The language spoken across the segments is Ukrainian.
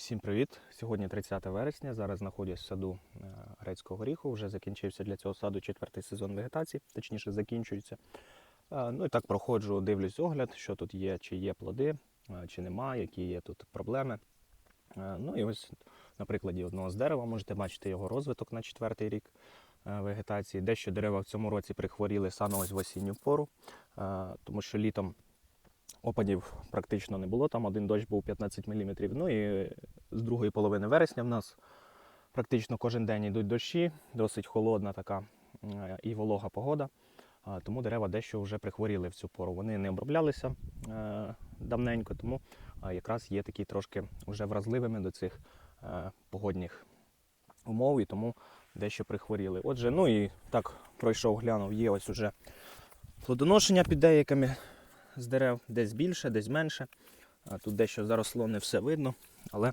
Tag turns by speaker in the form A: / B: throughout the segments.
A: Всім привіт! Сьогодні 30 вересня. Зараз знаходжусь в саду е, грецького горіху. Вже закінчився для цього саду четвертий сезон вегетації, точніше закінчується. Е, Ну і так проходжу, дивлюсь огляд, що тут є, чи є плоди, е, чи нема, які є тут проблеми. Ну і ось на прикладі одного з дерева можете бачити його розвиток на четвертий рік вегетації. Дещо дерева в цьому році прихворіли саме ось в осінню пору, тому що літом опадів практично не було. Там один дощ був 15 мм. Ну і з другої половини вересня в нас практично кожен день йдуть дощі, досить холодна така е, і волога погода. Тому дерева дещо вже прихворіли в цю пору. Вони не оброблялися е, давненько, тому якраз є такі трошки вже вразливими до цих е, погодних умов, і тому дещо прихворіли. Отже, ну і так пройшов, глянув, є ось уже плодоношення під деякими з дерев, десь більше, десь менше. Тут дещо заросло, не все видно, але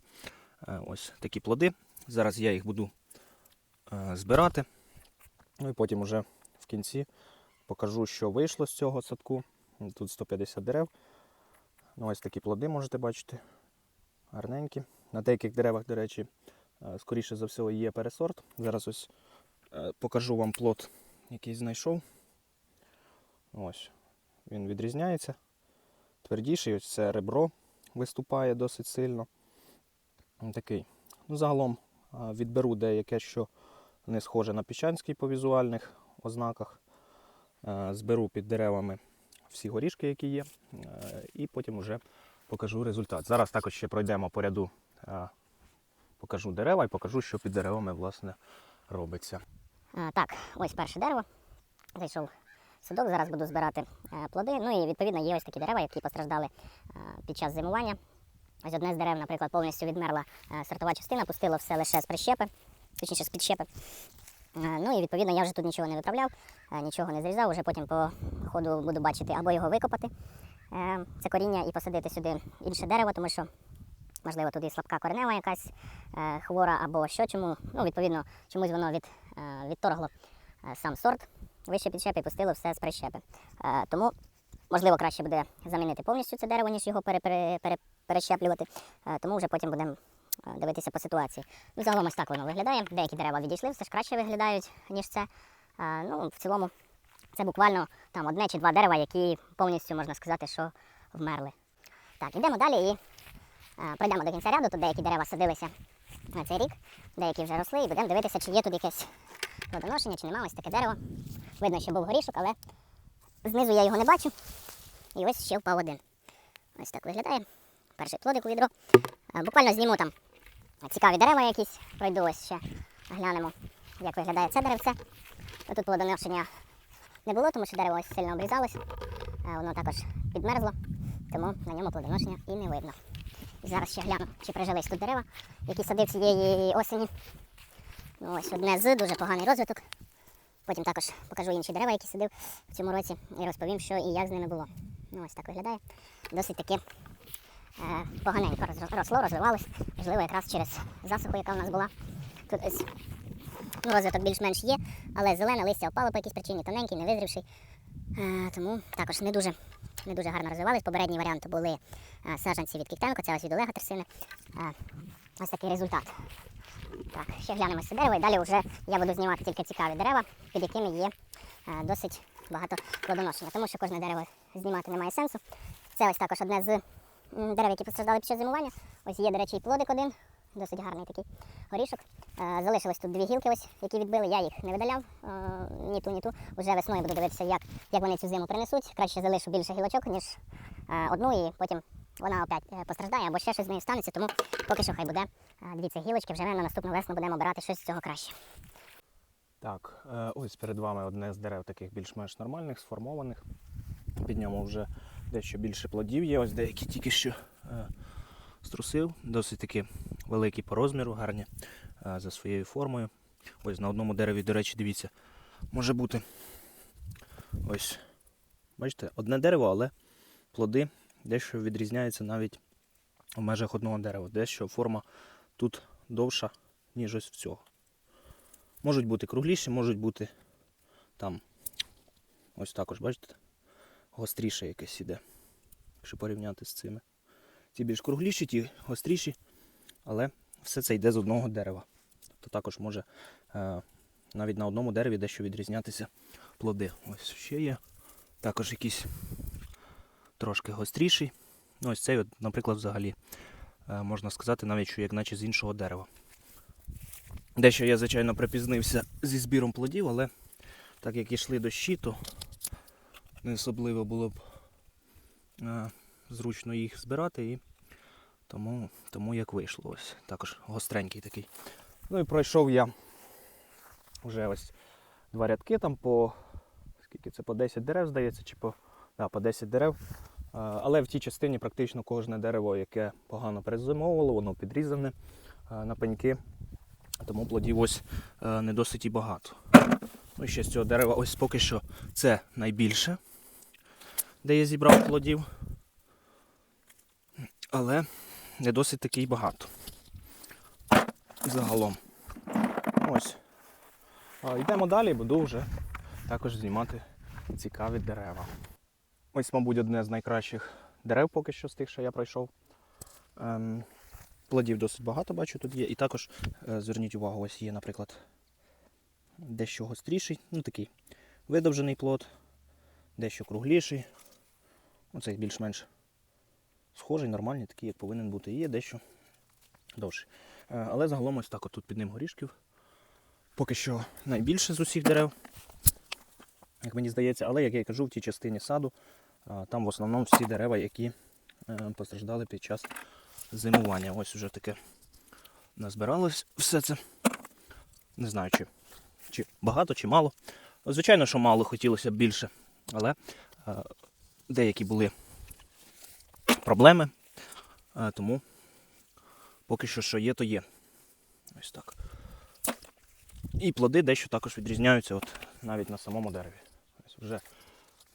A: е, ось такі плоди. Зараз я їх буду е, збирати. Ну і потім уже в кінці покажу, що вийшло з цього садку. Тут 150 дерев. Ну, ось такі плоди можете бачити. Гарненькі. На деяких деревах, до речі, е, скоріше за все, є пересорт. Зараз ось покажу вам плод, який знайшов. Ось. Він відрізняється. Твердіший, ось це ребро виступає досить сильно. Такий. Ну, загалом відберу деяке, що не схоже на піщанський по візуальних ознаках. Е, Зберу під деревами всі горішки, які є, е, і потім вже покажу результат. Зараз також ще пройдемо по ряду, е, покажу дерева і покажу, що під деревами власне робиться.
B: Так, ось перше дерево. Зайшов садок, зараз буду збирати е, плоди. Ну і відповідно є ось такі дерева, які постраждали е, під час зимування. Ось одне з дерев, наприклад, повністю відмерла е, сортова частина, пустило все лише з прищепи, точніше з підщепи. Ну і відповідно я вже тут нічого не виправляв, нічого не зрізав. Уже потім по ходу буду бачити або його викопати, це коріння, і посадити сюди інше дерево, тому що можливо, туди слабка коренева якась хвора або що чому. Ну, відповідно, чомусь воно від, відторгло сам сорт, вище підщепи і пустило все з прищепи. Е, тому, можливо, краще буде замінити повністю це дерево, ніж його пере, пере, пере, перещеплювати. Е, тому вже потім будемо е, дивитися по ситуації. Ну, загалом ось так воно виглядає. Деякі дерева відійшли, все ж краще виглядають, ніж це. Ну, в цілому, це буквально там одне чи два дерева, які повністю можна сказати, що вмерли. Так, йдемо далі і Пройдемо до кінця ряду, тут деякі дерева садилися на цей рік, деякі вже росли, і будемо дивитися, чи є тут якесь плодоношення, чи нема ось таке дерево. Видно, що був горішок, але знизу я його не бачу. І ось ще впав один. Ось так виглядає. Перший плодик у відро. Буквально зніму там цікаві дерева якісь, пройду ось ще глянемо, як виглядає це деревце. Ну, Тут плодоношення не було, тому що дерево ось сильно обрізалося. Воно також підмерзло, тому на ньому плодоношення і не видно. І зараз ще гляну, чи прижились тут дерева, які садив цієї осені. Ну, ось одне з дуже поганий розвиток. Потім також покажу інші дерева, які садив в цьому році, і розповім, що і як з ними було. Ну, ось так виглядає. Досить таки е, поганенько росло, розвивалось. Можливо, якраз через засуху, яка в нас була. Тут ось ну, розвиток більш-менш є, але зелене листя впало по якійсь причині, тоненький, не визрівший. Е, тому також не дуже, не дуже гарно розвивались. Попередній варіант були е, саджанці від Кіктенко, це ось від Олега Терсини. Е, ось такий результат. Так, ще глянемо це дерево і далі вже я буду знімати тільки цікаві дерева, під якими є е, досить багато плодоношення. Тому що кожне дерево знімати немає сенсу. Це ось також одне з дерев, які постраждали під час зимування. Ось є, до речі, і плодик один, досить гарний такий горішок. Е, Залишилось тут дві гілки, ось, які відбили. Я їх не видаляв, е, ні ту, ні ту. Уже весною буду дивитися, як, як вони цю зиму принесуть. Краще залишу більше гілочок, ніж одну, і потім вона опять е, постраждає або ще щось з нею станеться. Тому поки що хай буде е, дві ці гілочки, вже на наступну весну будемо обирати щось з цього краще.
A: Так, е, ось перед вами одне з дерев таких більш-менш нормальних, сформованих. Під ньому вже дещо більше плодів є. Ось деякі тільки що струсив. Досить таки великі по розміру, гарні за своєю формою. Ось на одному дереві, до речі, дивіться, може бути ось, бачите, одне дерево, але плоди дещо відрізняються навіть в межах одного дерева. Дещо форма тут довша, ніж ось в цього. Можуть бути кругліші, можуть бути там ось також, бачите, гостріше якесь іде, якщо порівняти з цими. Ті більш кругліші, ті гостріші, але все це йде з одного дерева. Тобто також може е, навіть на одному дереві дещо відрізнятися плоди. Ось ще є. Також якийсь трошки гостріший. Ну, ось цей, от, наприклад, взагалі е, можна сказати, навіть що як наче з іншого дерева. Дещо я, звичайно, припізнився зі збіром плодів, але так як йшли дощі, то не особливо було б е, зручно їх збирати і тому, тому як вийшло. Ось також гостренький такий. Ну і пройшов я вже ось два рядки там по скільки це по 10 дерев, здається, чи по, да, по 10 дерев. Е, Але в тій частині практично кожне дерево, яке погано перезимовувало, воно підрізане е, на пеньки. Тому плодів ось е, не досить і багато. Ну і ще з цього дерева ось поки що це найбільше, де я зібрав плодів. Але не досить таки й багато. Загалом. Ось. Йдемо далі, буду вже також знімати цікаві дерева. Ось, мабуть, одне з найкращих дерев поки що з тих, що я пройшов. Ем, плодів досить багато бачу тут є. І також е, зверніть увагу, ось є, наприклад, дещо гостріший, ну такий видовжений плод, дещо кругліший. Оцей більш-менш схожий, нормальний, такий, як повинен бути. І є дещо довший. Е, Але загалом ось так от тут під ним горішків. Поки що найбільше з усіх дерев, як мені здається, але як я й кажу, в тій частині саду, там в основному всі дерева, які е, постраждали під час зимування. Ось уже таке назбиралось все це. Не знаю, чи, чи багато, чи мало. Звичайно, що мало хотілося б більше, але е, деякі були проблеми, е, тому поки що що є, то є. Ось так. І плоди дещо також відрізняються от, навіть на самому дереві. Ось вже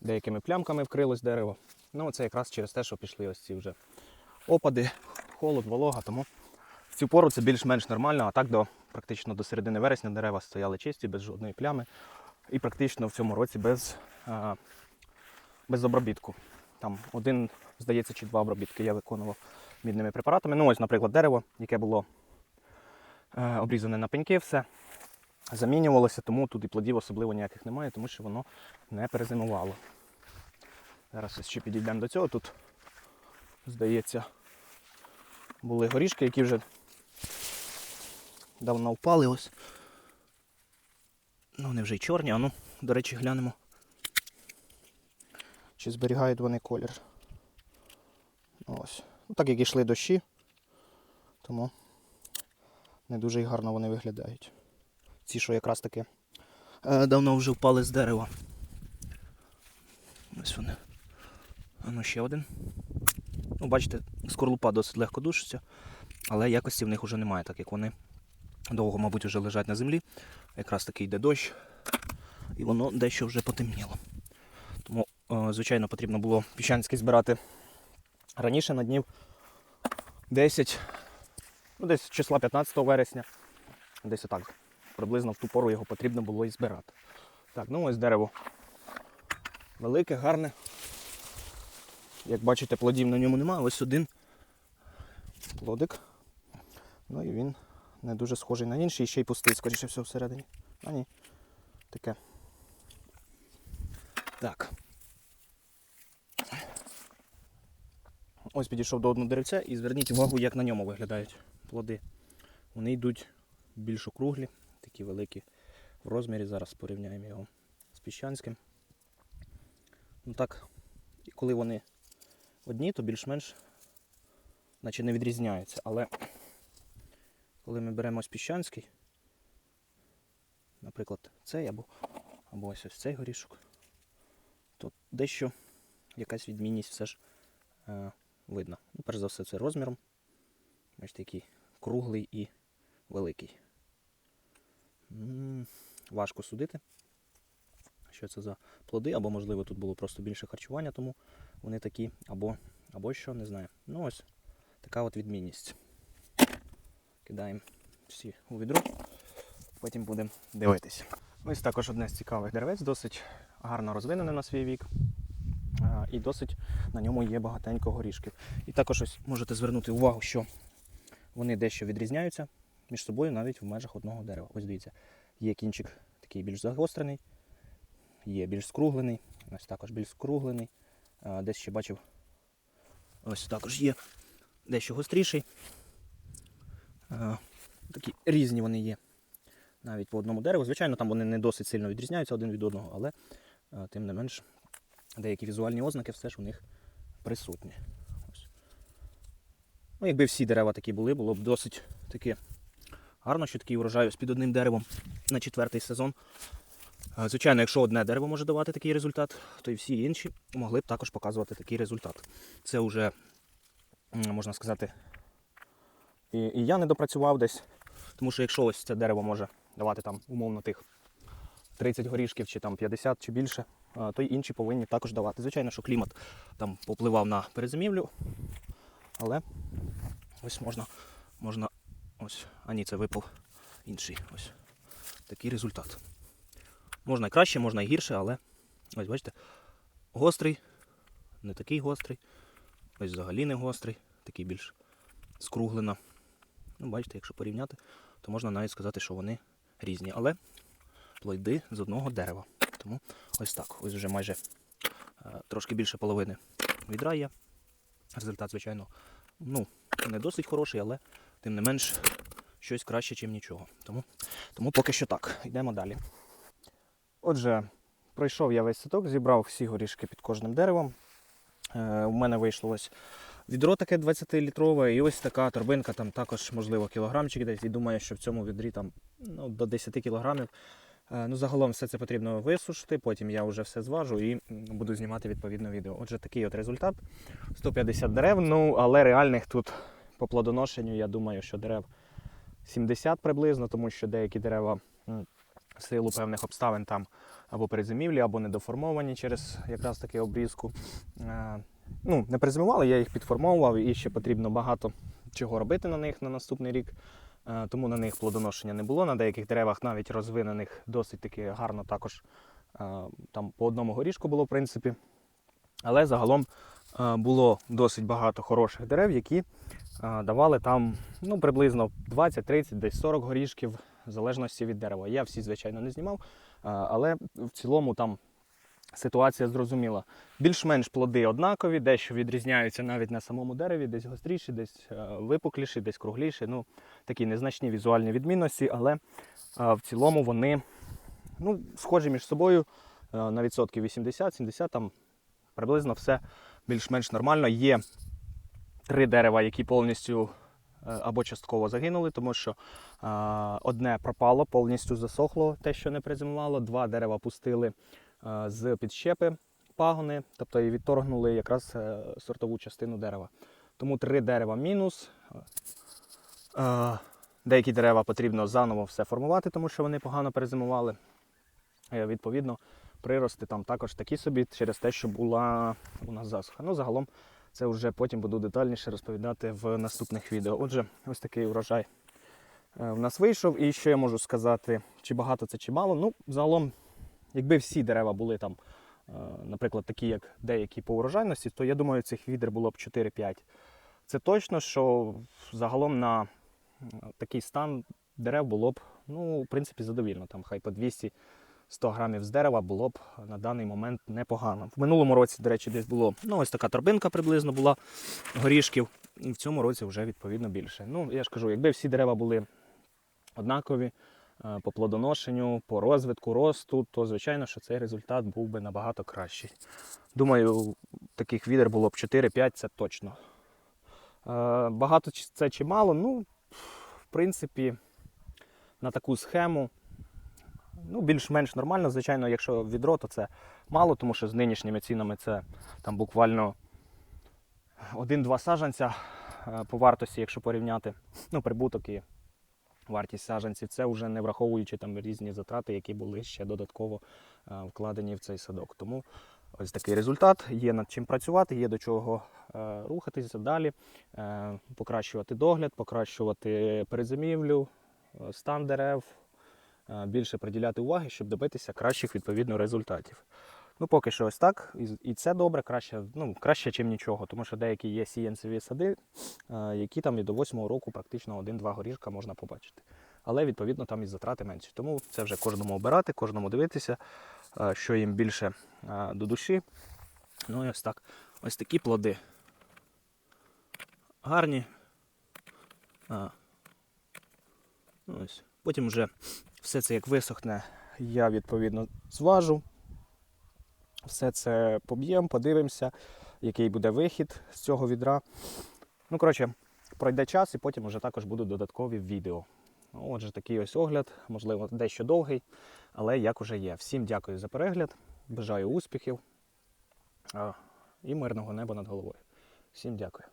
A: деякими плямками вкрилось дерево. Ну, це якраз через те, що пішли ось ці вже опади, холод, волога, тому в цю пору це більш-менш нормально, а так до практично до середини вересня дерева стояли чисті, без жодної плями. І практично в цьому році без, а, без обробітку. Там один, здається, чи два обробітки я виконував мідними препаратами. Ну, ось, наприклад, дерево, яке було е, обрізане на пеньки, все замінювалося, тому тут і плодів особливо ніяких немає, тому що воно не перезимувало. Зараз ще підійдемо до цього. Тут, здається, були горішки, які вже давно впали ось. Ну, вони вже й чорні, а ну, до речі, глянемо. Чи зберігають вони колір. Ось. Ну, так як йшли дощі, тому не дуже й гарно вони виглядають. Ці, що якраз таки е, давно вже впали з дерева. Ось вони. А ну ще один. Ну, бачите, скорлупа досить легко душиться, але якості в них вже немає, так як вони довго, мабуть, вже лежать на землі. Якраз таки йде дощ, і воно дещо вже потемніло. Тому, е, звичайно, потрібно було піщанський збирати раніше на днів 10, ну десь числа 15 вересня. Десь отак. Приблизно в ту пору його потрібно було і збирати. Так, ну ось дерево велике, гарне. Як бачите, плодів на ньому немає. Ось один плодик. Ну і він не дуже схожий на інший, ще й пустий, скоріше всього, всередині. А ні. Таке. Так. Ось підійшов до одного деревця і зверніть увагу, як на ньому виглядають плоди. Вони йдуть більш округлі, такі великі в розмірі. Зараз порівняємо його з піщанським. Ну так, і коли вони одні, то більш-менш наче не відрізняються. Але коли ми беремо ось піщанський, наприклад, цей або, або ось ось цей горішок, то дещо якась відмінність все ж е, видно. Ну, перш за все, це розміром. Бачите, який круглий і великий. Важко судити, що це за плоди, або, можливо, тут було просто більше харчування, тому вони такі, або, або що, не знаю. Ну ось така от відмінність. Кидаємо всі у відро, потім будемо дивитися. Ось також одне з цікавих деревець, досить гарно розвинене на свій вік. І досить на ньому є багатенько горішків. І також ось можете звернути увагу, що вони дещо відрізняються між собою навіть в межах одного дерева. Ось дивіться, є кінчик такий більш загострений, є більш скруглений, ось також більш скруглений. Десь ще бачив, ось також є дещо гостріший. Такі різні вони є навіть по одному дереву. Звичайно, там вони не досить сильно відрізняються один від одного, але тим не менш деякі візуальні ознаки все ж у них присутні. Ось. Ну, якби всі дерева такі були, було б досить таки гарно, що такий урожай ось під одним деревом на четвертий сезон. Звичайно, якщо одне дерево може давати такий результат, то і всі інші могли б також показувати такий результат. Це вже, можна сказати, і, і я не допрацював десь, тому що якщо ось це дерево може давати там умовно тих 30 горішків чи там 50 чи більше, то й інші повинні також давати. Звичайно, що клімат там попливав на перезимівлю, але ось можна, можна ось, а ні, це випав інший. Ось такий результат. Можна і краще, можна і гірше, але ось бачите, гострий, не такий гострий, ось взагалі не гострий, такий більш скруглено. Ну, бачите, якщо порівняти, то можна навіть сказати, що вони різні. Але плойди з одного дерева. Тому ось так. Ось вже майже е, трошки більше половини відра є. Результат, звичайно, ну, не досить хороший, але тим не менш щось краще, ніж нічого. Тому, тому поки що так. Йдемо далі. Отже, пройшов я весь садок, зібрав всі горішки під кожним деревом. Е, у мене вийшло ось відро таке 20-літрове, і ось така торбинка, там також, можливо, кілограмчик десь. І думаю, що в цьому відрі там ну, до 10 кілограмів. Е, Ну, загалом все це потрібно висушити, потім я вже все зважу і буду знімати відповідне відео. Отже, такий от результат. 150 дерев, ну але реальних тут по плодоношенню, я думаю, що дерев 70 приблизно, тому що деякі дерева в силу певних обставин там або перезимівлі, або недоформовані через якраз таки обрізку. Е, Ну, не перезимували, я їх підформовував і ще потрібно багато чого робити на них на наступний рік. Е, Тому на них плодоношення не було. На деяких деревах навіть розвинених досить таки гарно також е, там по одному горішку було, в принципі. Але загалом було досить багато хороших дерев, які давали там ну, приблизно 20, 30, десь 40 горішків, в залежності від дерева. Я всі, звичайно, не знімав, але в цілому там ситуація зрозуміла. Більш-менш плоди однакові, дещо відрізняються навіть на самому дереві, десь гостріші, десь е, випукліші, десь кругліші. Ну, такі незначні візуальні відмінності, але е, в цілому вони ну, схожі між собою е, на відсотків 80-70, там приблизно все більш-менш нормально. Є три дерева, які повністю е, або частково загинули, тому що е, одне пропало, повністю засохло те, що не призимувало. Два дерева пустили е, з підщепи пагони, тобто і відторгнули якраз сортову частину дерева. Тому три дерева мінус. Деякі дерева потрібно заново все формувати, тому що вони погано перезимували. Відповідно, прирости там також такі собі через те, що була у нас засуха. Ну, загалом це вже потім буду детальніше розповідати в наступних відео. Отже, ось такий урожай е, в нас вийшов. І що я можу сказати, чи багато це, чи мало. Ну, загалом, якби всі дерева були там, е, наприклад, такі, як деякі по урожайності, то я думаю, цих відер було б 4-5. Це точно, що загалом на такий стан дерев було б, ну, в принципі, задовільно. Там хай по 200 100 грамів з дерева було б на даний момент непогано. В минулому році, до речі, десь було ну, ось така торбинка приблизно була горішків. І в цьому році вже відповідно більше. Ну, я ж кажу, якби всі дерева були однакові е, по плодоношенню, по розвитку, росту, то звичайно, що цей результат був би набагато кращий. Думаю, таких відер було б 4-5, це точно. Е, Багато це чи мало? Ну, в принципі, на таку схему ну, більш-менш нормально. Звичайно, якщо відро, то це мало, тому що з нинішніми цінами це там буквально 1-2 саджанця е, по вартості, якщо порівняти ну, прибуток і вартість саджанців, це вже не враховуючи там різні затрати, які були ще додатково е, вкладені в цей садок. Тому ось такий результат. Є над чим працювати, є до чого е, рухатися далі, покращувати догляд, покращувати перезимівлю, стан дерев, більше приділяти уваги, щоб добитися кращих відповідно результатів. Ну, поки що ось так. І, це добре, краще, ну, краще, ніж нічого, тому що деякі є сіянцеві сади, е, які там і до восьмого року практично один-два горішка можна побачити. Але відповідно там і затрати менші. Тому це вже кожному обирати, кожному дивитися, е, що їм більше е, до душі. Ну і ось так. Ось такі плоди. Гарні. А. Ну, Ось. Потім вже все це як висохне, я відповідно зважу. Все це поб'ємо, подивимося, який буде вихід з цього відра. Ну, коротше, пройде час і потім вже також будуть додаткові відео. Ну, Отже, такий ось огляд, можливо, дещо довгий, але як уже є. Всім дякую за перегляд, бажаю успіхів і мирного неба над головою. Всім дякую.